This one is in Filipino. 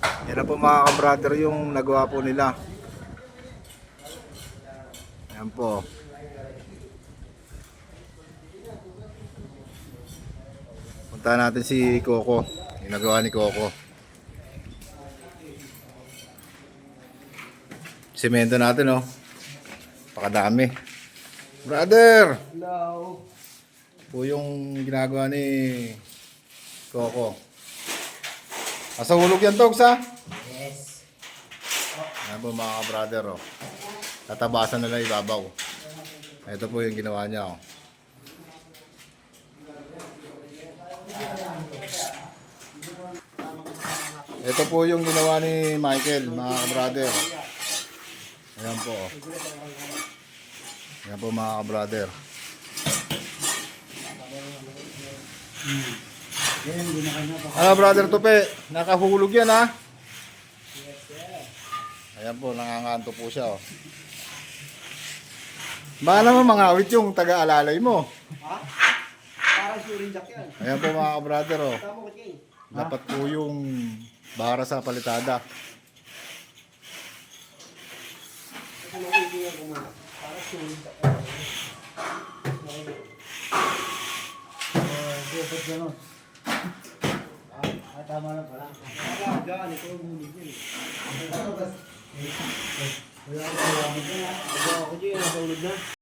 Yan na po mga kabrader yung nagawa po nila. Yan po. Punta natin si Coco. Yung nagawa ni Coco. Semento natin oh. Pakadami. Brother! Hello. po yung ginagawa ni Coco. Asa hulog yan, Togs, ha? Yes. Yan po mga ka-brother, oh. Tatabasan nila ibabaw. Ito po yung ginawa niya, oh. Ito po yung ginawa ni Michael, mga ka-brother. Ayan po, oh. Ayan po mga ka-brother. Yan, Ano brother Tupe, nakahulog yan ha? Ayan po, nanganganto po siya oh. Baka naman mga awit yung taga-alalay mo. Ha? Parang suring jack yan. Ayan po mga brother oh. Dapat po yung bara sa palitada. Parang suring jack yan. Gano'n. Ah, tama na pala. Ah, dyan, ito. Wala wala ko dyan. Wala ko dyan, nasa ulod na.